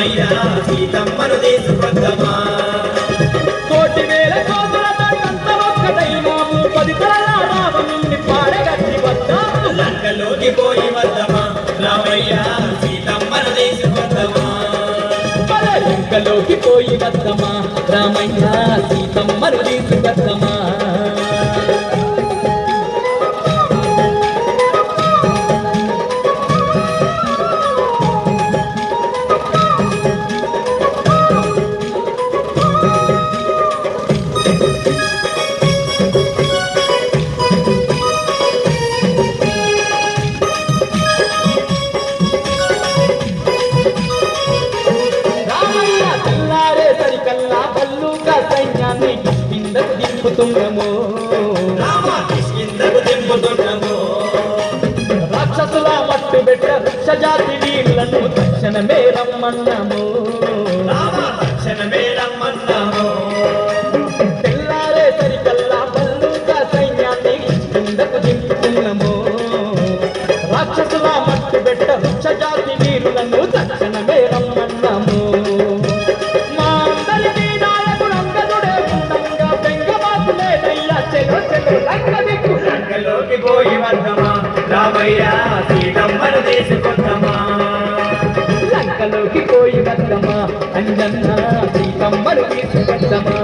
రామయ్య సీతమ్మను తీసుకొద్దమా కోటి వేల కోతులతో అంత ఒక్కటైనాము పది తరాల రావణుణ్ణి పాడగట్టి వద్దాము. లంకలోకి పోయి వద్దమా? రామయ్య సీతమ్మను తీసుకొద్దమా లంకలోకి పోయి వద్దమా? రామయ్య కిందకు దింపుతున్నాము రాక్షసుల మట్టు పెట్ట వృక్షజాతి వీళ్ళను తక్షణమే రమ్మన్నాము. రామ తక్షణమే రమ్మన్నాము. తెల్లారే సరికల్లా బల్లుగా సైన్యాన్ని కిందకు దింపుతున్నాము. రాక్షసుల మట్టు పెట్ట వీరులను లంకలోకి పోయి వద్దమా రామయ్య సీతమ్మను తీసుకొద్దమా లంకలోకి పోయి వద్దమా అంజన్న సీతమ్మను తీసుకొద్దమా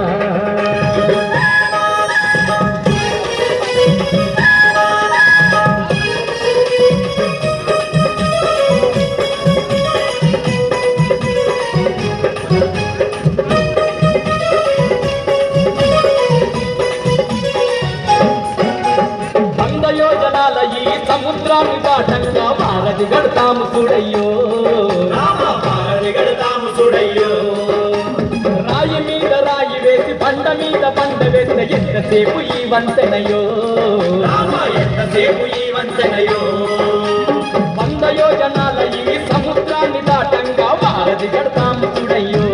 సముద్రాన్ని దాటంగా భారతి గడతాము చూడయ్యో భారతి గడతాము చూడయ్యో రాయి మీద రాయి వేసి బండ మీద బండ వేసిన ఎంతసేపు ఈ వంతెనయో ఎంతసేపు ఈ వంతెనయో. వంద యోజనాల ఇవి సముద్రాన్ని దాటంగా భారతి గడతాము చూడయ్యో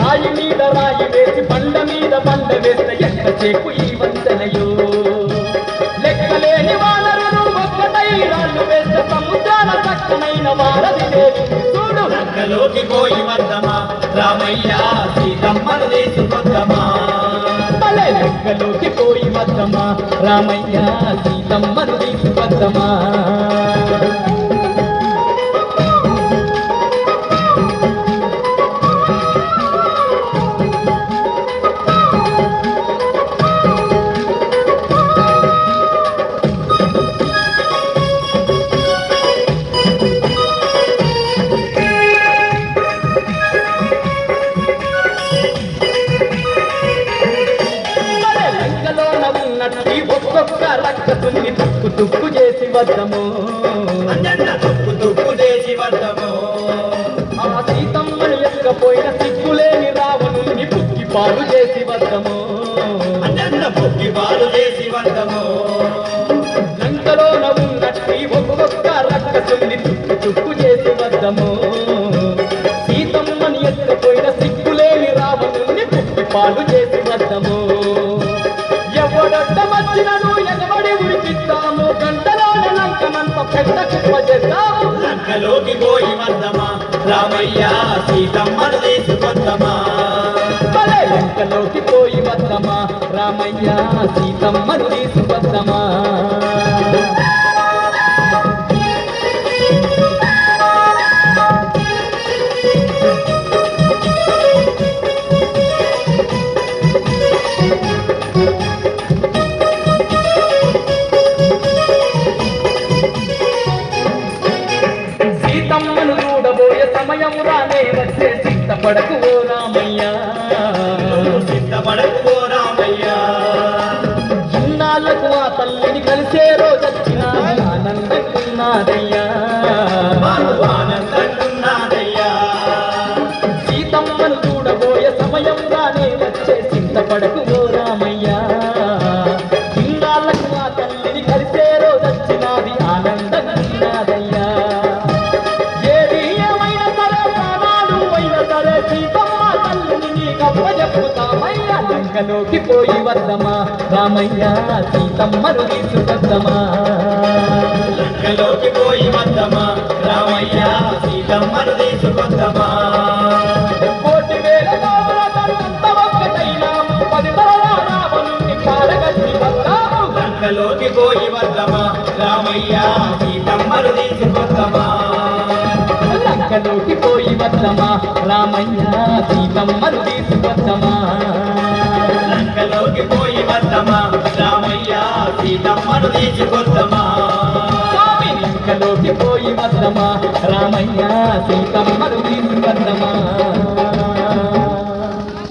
రాయి మీద రాయి వేసి బండ మీద బండ వేసిన ఎంతసేపు ఈ వంతెన రాళ్ళు వేస్తే సముద్రాల చక్కనైన వారధి దేవి చూడు లంకలోకి పోయి వద్దమా రామయ్య సీతమ్మను తీసుకొద్దమా లెక్కలోకి పోయి వద్దమా రామయ్య సీతమ్మను తీసుకొద్దమా లంకలోన ఉన్నట్టి ఒక్కొక్క రక్కసుని తుక్కు తుక్కు చేసి వద్దము తుక్కు తుక్కు చేసి వద్దము ఆ సీతమ్మని ఎక్కపోయిన సిగ్గులేని రావణుని పుక్కి పాలు చేసి వద్దము పుక్కి పాలు చేసి వద్దము లంకలోన ఉన్నట్టి ఒక్కొక్క రక్కసుని తుక్కు తుక్కు చేసి వద్దము సీతమ్మని ఎక్కపోయిన సిగ్గులేని రావణుని పుక్కి పాలు చేసి వద్దము వచ్చినను ఎగబడి ఉరికిద్దాము గంటలోన లంకనంత పెద్ద కుప్ప చేద్దాము లంకలోకి పోయి వద్దమా? రామయ్య సీతమ్మను తీసుకొద్దమా లంకలోకి పోయి వద్దమా? రామయ్య సీతమ్మను తీసుకు సిద్ధపడకు ఓ రామయ్య. సిద్ధపడకు ఓ రామయ్య. ఇన్నాళ్ళకు ఆ తల్లిని కలిసే మాకు ఆనందంటున్నాదయ్యా సీతమ్మను చూడబోయే సమయం రానే వచ్చే సిద్ధపడకు ఓ రామయ్య. ఇన్నాళ్ళకు ఆ తల్లిని కలిసే రోజొచ్చినది ఆనందకున్నాదయ్యా ఏది లంకలోకి పోయి వద్దమా రామయ్య సీతమ్మను తీసుకొద్దమా లంకలోకి పోయి వద్దమా రామయ్య సీతమ్మను తీసుకొద్దమా లంకలోకి పోయి వద్దమా రామయ్య సీతమ్మను తీసుకొద్దమా లంకలోకి పోయి వద్దమా రామయ్య సీతమ్మను తీసుకొద్దమా సీతమ్మను తీసుకొద్దమా లంకలోకి పోయి వద్దమా రామయ్య సీతమ్మను తీసుకొద్దమా